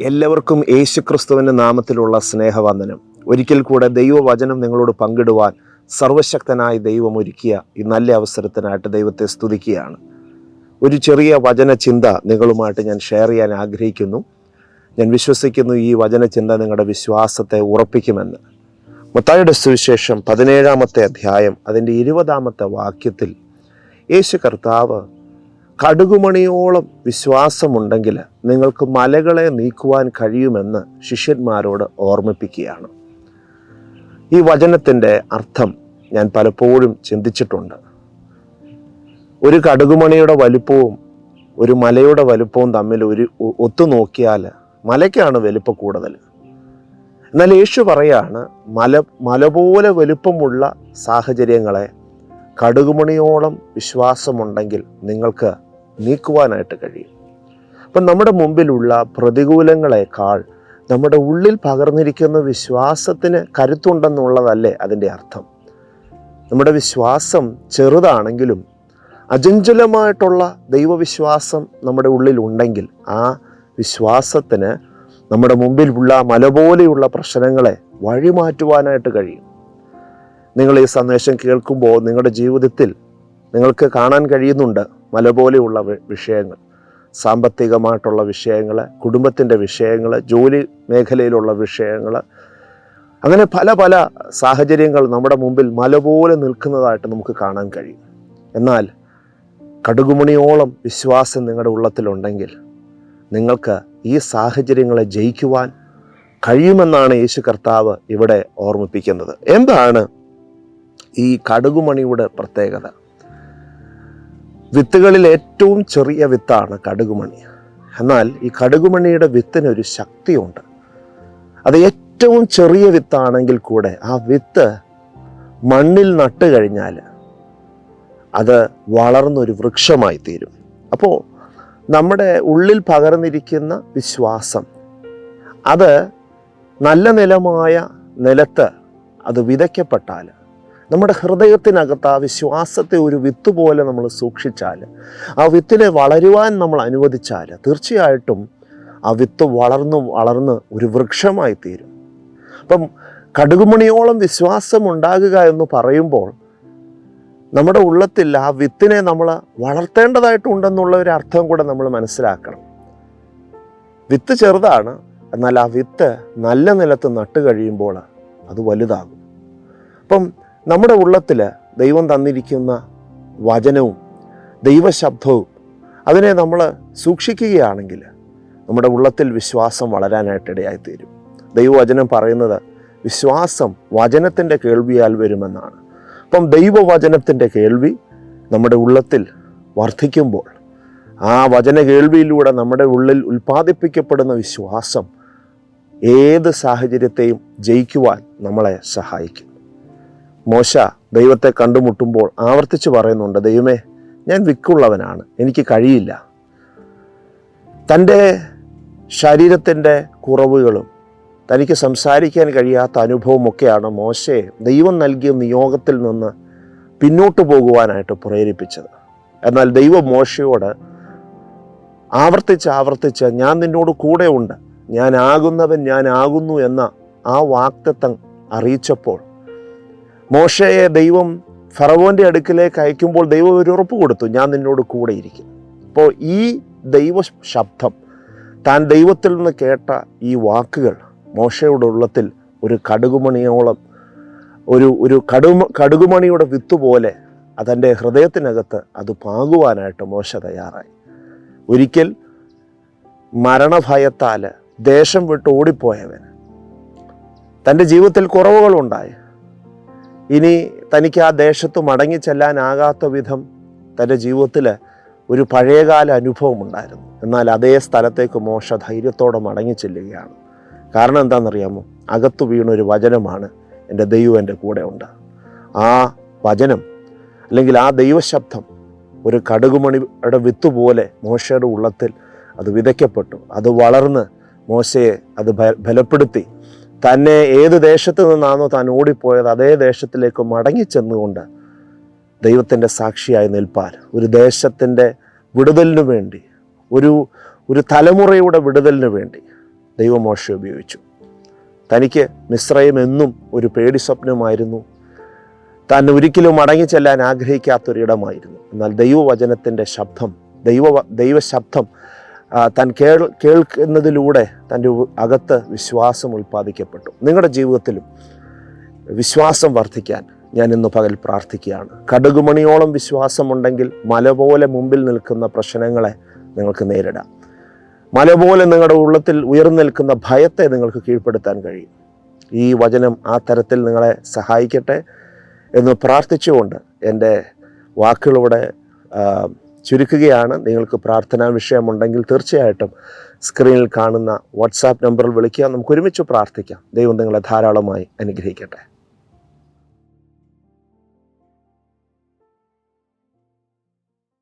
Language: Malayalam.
എല്ലാവർക്കും യേശുക്രിസ്തുവിന്റെ നാമത്തിലുള്ള സ്നേഹവന്ദനം. ഒരിക്കൽ കൂടെ ദൈവവചനം നിങ്ങളോട് പങ്കിടുവാൻ സർവശക്തനായ ദൈവം ഒരുക്കിയ ഈ നല്ല അവസരത്തിനായിട്ട് ദൈവത്തെ സ്തുതിക്കുകയാണ്. ഒരു ചെറിയ വചന ചിന്ത നിങ്ങളുമായിട്ട് ഞാൻ ഷെയർ ചെയ്യാൻ ആഗ്രഹിക്കുന്നു. ഞാൻ വിശ്വസിക്കുന്നു ഈ വചന ചിന്ത നിങ്ങളുടെ വിശ്വാസത്തെ ഉറപ്പിക്കുമെന്ന്. മത്തായുടെ സുവിശേഷം പതിനേഴാമത്തെ അധ്യായം അതിന്റെ ഇരുപതാമത്തെ വാക്യത്തിൽ യേശു കർത്താവ് കടുകുമണിയോളം വിശ്വാസമുണ്ടെങ്കിൽ നിങ്ങൾക്ക് മലകളെ നീക്കുവാൻ കഴിയുമെന്ന് ശിഷ്യന്മാരോട് ഓർമ്മിപ്പിക്കുകയാണ്. ഈ വചനത്തിന്റെ അർത്ഥം ഞാൻ പലപ്പോഴും ചിന്തിച്ചിട്ടുണ്ട്. ഒരു കടുകുമണിയുടെ വലുപ്പവും ഒരു മലയുടെ വലുപ്പവും തമ്മിൽ ഒരു ഒത്തു നോക്കിയാൽ മലയ്ക്കാണ് വലുപ്പം കൂടുതൽ. എന്നാൽ യേശു പറയാണ് മല മല പോലെ വലുപ്പമുള്ള സാഹചര്യങ്ങളെ കടുകുമണിയോളം വിശ്വാസമുണ്ടെങ്കിൽ നിങ്ങൾക്ക് നീക്കുവാനായിട്ട് കഴിയും. അപ്പം നമ്മുടെ മുമ്പിലുള്ള പ്രതികൂലങ്ങളെക്കാൾ നമ്മുടെ ഉള്ളിൽ പകർന്നിരിക്കുന്ന വിശ്വാസത്തിന് കരുത്തുണ്ടെന്നുള്ളതല്ലേ അതിന്റെ അർത്ഥം. നമ്മുടെ വിശ്വാസം ചെറുതാണെങ്കിലും അചഞ്ചലമായിട്ടുള്ള ദൈവവിശ്വാസം നമ്മുടെ ഉള്ളിൽ ഉണ്ടെങ്കിൽ ആ വിശ്വാസത്തിന് നമ്മുടെ മുമ്പിലുള്ള മല പോലെയുള്ള പ്രശ്നങ്ങളെ വഴിമാറ്റുവാനായിട്ട് കഴിയും. നിങ്ങൾ ഈ സന്ദേശം കേൾക്കുമ്പോൾ നിങ്ങളുടെ ജീവിതത്തിൽ നിങ്ങൾക്ക് കാണാൻ കഴിയുന്നുണ്ട് മല പോലെയുള്ള വിഷയങ്ങൾ സാമ്പത്തികമായിട്ടുള്ള വിഷയങ്ങൾ കുടുംബത്തിന്റെ വിഷയങ്ങൾ ജോലി മേഖലയിലുള്ള വിഷയങ്ങൾ അങ്ങനെ പല പല സാഹചര്യങ്ങൾ നമ്മുടെ മുമ്പിൽ മല പോലെ നിൽക്കുന്നതായിട്ട് നമുക്ക് കാണാൻ കഴിയും. എന്നാൽ കടുകുമണിയോളം വിശ്വാസം നിങ്ങളുടെ ഉള്ളത്തിലുണ്ടെങ്കിൽ നിങ്ങൾക്ക് ഈ സാഹചര്യങ്ങളെ ജയിക്കുവാൻ കഴിയുമെന്നാണ് യേശു കർത്താവ് ഇവിടെ ഓർമ്മിപ്പിക്കുന്നത്. എന്താണ് ഈ കടുകുമണിയുടെ പ്രത്യേകത? വിത്തുകളിൽ ഏറ്റവും ചെറിയ വിത്താണ് കടുകുമണി. എന്നാൽ ഈ കടുകുമണിയുടെ വിത്തിനൊരു ശക്തിയുണ്ട്. അത് ഏറ്റവും ചെറിയ വിത്താണെങ്കിൽ കൂടെ ആ വിത്ത് മണ്ണിൽ നട്ട് കഴിഞ്ഞാൽ അത് വളർന്നൊരു വൃക്ഷമായി തീരും. അപ്പോൾ നമ്മുടെ ഉള്ളിൽ പകർന്നിരിക്കുന്ന വിശ്വാസം അത് നല്ല നിലമായ നിലത്ത് അത് വിതയ്ക്കപ്പെട്ടാൽ നമ്മുടെ ഹൃദയത്തിനകത്ത് ആ വിശ്വാസത്തെ ഒരു വിത്ത് പോലെ നമ്മൾ സൂക്ഷിച്ചാൽ ആ വിത്തിനെ വളരുവാൻ നമ്മൾ അനുവദിച്ചാൽ തീർച്ചയായിട്ടും ആ വിത്ത് വളർന്ന് വളർന്ന് ഒരു വൃക്ഷമായി തീരും അപ്പം കടുകുമണിയോളം വിശ്വാസം ഉണ്ടാകുക എന്ന് പറയുമ്പോൾ നമ്മുടെ ഉള്ളത്തിൽ ആ വിത്തിനെ നമ്മൾ വളർത്തേണ്ടതായിട്ടുണ്ടെന്നുള്ള ഒരു അർത്ഥം കൂടെ നമ്മൾ മനസ്സിലാക്കണം. വിത്ത് ചെറുതാണ് എന്നാൽ ആ വിത്ത് നല്ല നിലത്ത് നട്ട് കഴിയുമ്പോൾ അത് വലുതാകും. അപ്പം നമ്മുടെ ഉള്ളത്തിൽ ദൈവം തന്നിരിക്കുന്ന വചനവും ദൈവശബ്ദവും അതിനെ നമ്മൾ സൂക്ഷിക്കുകയാണെങ്കിൽ നമ്മുടെ ഉള്ളത്തിൽ വിശ്വാസം വളരാനായിട്ടിടയായിത്തീരും. ദൈവവചനം പറയുന്നത് വിശ്വാസം വചനത്തിന്റെ കേൾവിയാൽ വരുമെന്നാണ്. അപ്പം ദൈവവചനത്തിന്റെ കേൾവി നമ്മുടെ ഉള്ളത്തിൽ വർദ്ധിക്കുമ്പോൾ ആ വചന കേൾവിയിലൂടെ നമ്മുടെ ഉള്ളിൽ ഉൽപ്പാദിപ്പിക്കപ്പെടുന്ന വിശ്വാസം ഏത് സാഹചര്യത്തെയും ജയിക്കുവാൻ നമ്മളെ സഹായിക്കും. മോശ ദൈവത്തെ കണ്ടുമുട്ടുമ്പോൾ ആവർത്തിച്ച് പറയുന്നുണ്ട് ദൈവമേ ഞാൻ വിക്കുള്ളവനാണ് എനിക്ക് കഴിയില്ല. തന്റെ ശരീരത്തിന്റെ കുറവുകളും തനിക്ക് സംസാരിക്കാൻ കഴിയാത്ത അനുഭവമൊക്കെയാണ് മോശയെ ദൈവം നൽകിയ നിയോഗത്തിൽ നിന്ന് പിന്നോട്ട് പോകുവാനായിട്ട് പ്രേരിപ്പിച്ചത്. എന്നാൽ ദൈവം മോശയോട് ആവർത്തിച്ച് ആവർത്തിച്ച് ഞാൻ നിന്നോട് കൂടെ ഉണ്ട് ഞാനാകുന്നവൻ ഞാനാകുന്നു എന്ന ആ വാക്തത്വം അറിയിച്ചപ്പോൾ മോശയെ ദൈവം ഫറവോന്റെ അടുക്കിലേക്ക് അയക്കുമ്പോൾ ദൈവം ഒരു ഉറപ്പ് കൊടുത്തു ഞാൻ നിന്നോട് കൂടെ ഇരിക്കും അപ്പോൾ ഈ ദൈവ ശബ്ദം താൻ ദൈവത്തിൽ നിന്ന് കേട്ട ഈ വാക്കുകൾ മോശയുടെ ഉള്ളത്തിൽ ഒരു കടുകുമണിയോളം ഒരു ഒരു കടു കടുകുമണിയുടെ വിത്ത് പോലെ അതെന്റെ ഹൃദയത്തിനകത്ത് അത് പാകുവാനായിട്ട് മോശ തയ്യാറായി. ഒരിക്കൽ മരണഭയത്താൽ ദേശം വിട്ട് ഓടിപ്പോയവൻ തന്റെ ജീവിതത്തിൽ കുറവുകളുണ്ടായി. ഇനി തനിക്ക് ആ ദേശത്ത് മടങ്ങി ചെല്ലാനാകാത്ത വിധം തന്റെ ജീവിതത്തിൽ ഒരു പഴയകാല അനുഭവം ഉണ്ടായിരുന്നു. എന്നാൽ അതേ സ്ഥലത്തേക്ക് മോശ ധൈര്യത്തോടെ മടങ്ങി ചെല്ലുകയാണ്. കാരണം എന്താണെന്നറിയാമോ? അകത്തു വീണൊരു വചനമാണ് എന്റെ ദൈവം എന്റെ കൂടെ ഉണ്ട്. ആ വചനം അല്ലെങ്കിൽ ആ ദൈവശബ്ദം ഒരു കടുകുമണിയുടെ വിത്ത് പോലെ മോശയുടെ ഉള്ളത്തിൽ അത് വിതയ്ക്കപ്പെട്ടു. അത് വളർന്ന് മോശയെ അത് ബലപ്പെടുത്തി. തന്നെ ഏത് ദേശത്തു നിന്നാണോ താൻ ഓടിപ്പോയത് അതേ ദേശത്തിലേക്ക് മടങ്ങിച്ചെന്നുകൊണ്ട് ദൈവത്തിന്റെ സാക്ഷിയായി നിൽപ്പാൻ ഒരു ദേശത്തിന്റെ വിടുതലിനു വേണ്ടി ഒരു ഒരു തലമുറയുടെ വിടുതലിനു വേണ്ടി ദൈവമോശ ഉപയോഗിച്ചു. തനിക്ക് മിശ്രയം എന്നും ഒരു പേടി സ്വപ്നമായിരുന്നു. താൻ ഒരിക്കലും മടങ്ങി ചെല്ലാൻ ആഗ്രഹിക്കാത്തൊരിടമായിരുന്നു. എന്നാൽ ദൈവവചനത്തിന്റെ ശബ്ദം ദൈവ ദൈവശബ്ദം താൻ കേൾ കേൾക്കുന്നതിലൂടെ തന്റെ അകത്ത് വിശ്വാസം ഉൽപ്പാദിക്കപ്പെട്ടു. നിങ്ങളുടെ ജീവിതത്തിലും വിശ്വാസം വർദ്ധിക്കാൻ ഞാൻ ഇന്ന് പകൽ പ്രാർത്ഥിക്കുകയാണ്. കടുകുമണിയോളം വിശ്വാസമുണ്ടെങ്കിൽ മല പോലെ മുമ്പിൽ നിൽക്കുന്ന പ്രശ്നങ്ങളെ നിങ്ങൾക്ക് നേരിടാം. മല പോലെ നിങ്ങളുടെ ഉള്ളത്തിൽ ഉയർന്നു നിൽക്കുന്ന ഭയത്തെ നിങ്ങൾക്ക് കീഴ്പ്പെടുത്താൻ കഴിയും. ഈ വചനം ആ തരത്തിൽ നിങ്ങളെ സഹായിക്കട്ടെ എന്ന് പ്രാർത്ഥിച്ചുകൊണ്ട് എന്റെ വാക്കുകളിവിടെ ആ, ചുരുക്കുകയാണ്. നിങ്ങൾക്ക് പ്രാർത്ഥനാ വിഷയമുണ്ടെങ്കിൽ തീർച്ചയായിട്ടും സ്ക്രീനിൽ കാണുന്ന വാട്സാപ്പ് നമ്പറിൽ വിളിക്കുക. നമുക്ക് ഒരുമിച്ച് പ്രാർത്ഥിക്കാം. ദൈവം നിങ്ങളെ ധാരാളമായി അനുഗ്രഹിക്കട്ടെ.